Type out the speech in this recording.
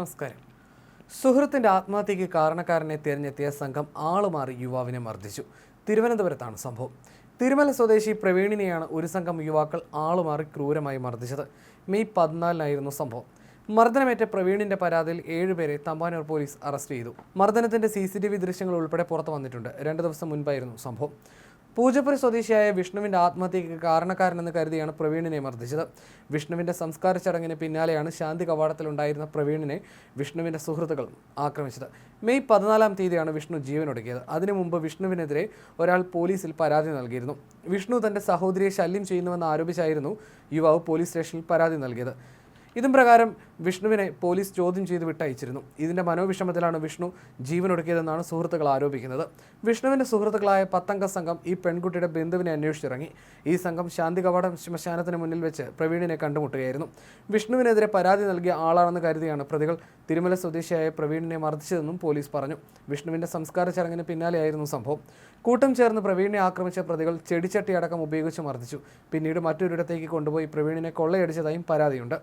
നമസ്കാരം. സുഹൃത്തിന്റെ ആത്മഹത്യക്ക് കാരണക്കാരനെ തിരഞ്ഞെത്തിയ സംഘം ആളുമാറി യുവാവിനെ മർദ്ദിച്ചു. തിരുവനന്തപുരത്താണ് സംഭവം. തിരുമല സ്വദേശി പ്രവീണിനെയാണ് ഒരു സംഘം യുവാക്കൾ ആളുമാറി ക്രൂരമായി മർദ്ദിച്ചത്. മെയ് പതിനാലിനായിരുന്നു സംഭവം. മർദ്ദനമേറ്റ പ്രവീണിന്റെ പരാതിയിൽ ഏഴുപേരെ തമ്പാനൂർ പോലീസ് അറസ്റ്റ് ചെയ്തു. മർദ്ദനത്തിന്റെ സി സി ടി വി ദൃശ്യങ്ങൾ ഉൾപ്പെടെ പുറത്തു വന്നിട്ടുണ്ട്. രണ്ട് ദിവസം മുൻപായിരുന്നു സംഭവം. പൂജപ്പുര സ്വദേശിയായ വിഷ്ണുവിന്റെ ആത്മഹത്യക്ക് കാരണക്കാരനെന്ന് കരുതിയാണ് പ്രവീണിനെ മർദ്ദിച്ചത്. വിഷ്ണുവിന്റെ സംസ്കാര ചടങ്ങിന് പിന്നാലെയാണ് ശാന്തി കവാടത്തിലുണ്ടായിരുന്ന പ്രവീണിനെ വിഷ്ണുവിന്റെ സുഹൃത്തുക്കൾ ആക്രമിച്ചത്. മെയ് പതിനാലാം തീയതിയാണ് വിഷ്ണു ജീവനൊടുക്കിയത്. അതിനു മുമ്പ് വിഷ്ണുവിനെതിരെ ഒരാൾ പോലീസിൽ പരാതി നൽകിയിരുന്നു. വിഷ്ണു തന്റെ സഹോദരിയെ ശല്യം ചെയ്യുന്നുവെന്ന് ആരോപിച്ചായിരുന്നു യുവാവ് പോലീസ് സ്റ്റേഷനിൽ പരാതി നൽകിയത്. ഇതും പ്രകാരം വിഷ്ണുവിനെ പോലീസ് ചോദ്യം ചെയ്ത് വിട്ടയച്ചിരുന്നു. ഇതിന്റെ മനോവിഷമത്തിലാണ് വിഷ്ണു ജീവനൊടുക്കിയതെന്നാണ് സുഹൃത്തുക്കൾ ആരോപിക്കുന്നത്. വിഷ്ണുവിന്റെ സുഹൃത്തുക്കളായ പത്തംഗ സംഘം ഈ പെൺകുട്ടിയുടെ ബന്ധുവിനെ അന്വേഷിച്ചിറങ്ങി. ഈ സംഘം ശാന്തി കവാടം ശ്മശാനത്തിന് മുന്നിൽ വെച്ച് പ്രവീണിനെ കണ്ടുമുട്ടുകയായിരുന്നു. വിഷ്ണുവിനെതിരെ പരാതി നൽകിയ ആളാണെന്ന് കരുതിയാണ് പ്രതികൾ. തിരുമല സ്വദേശിയായ പ്രവീണിനെ മർദ്ദിച്ചതെന്നും പോലീസ് പറഞ്ഞു. വിഷ്ണുവിന്റെ സംസ്കാര ചടങ്ങിന് പിന്നാലെയായിരുന്നു സംഭവം. കൂട്ടം ചേർന്ന് പ്രവീണിനെ ആക്രമിച്ച പ്രതികൾ ചെടിച്ചട്ടി അടക്കം ഉപയോഗിച്ച് മർദ്ദിച്ചു. പിന്നീട് മറ്റൊരിടത്തേക്ക് കൊണ്ടുപോയി പ്രവീണിനെ കൊള്ളയടിച്ചതായും പരാതിയുണ്ട്.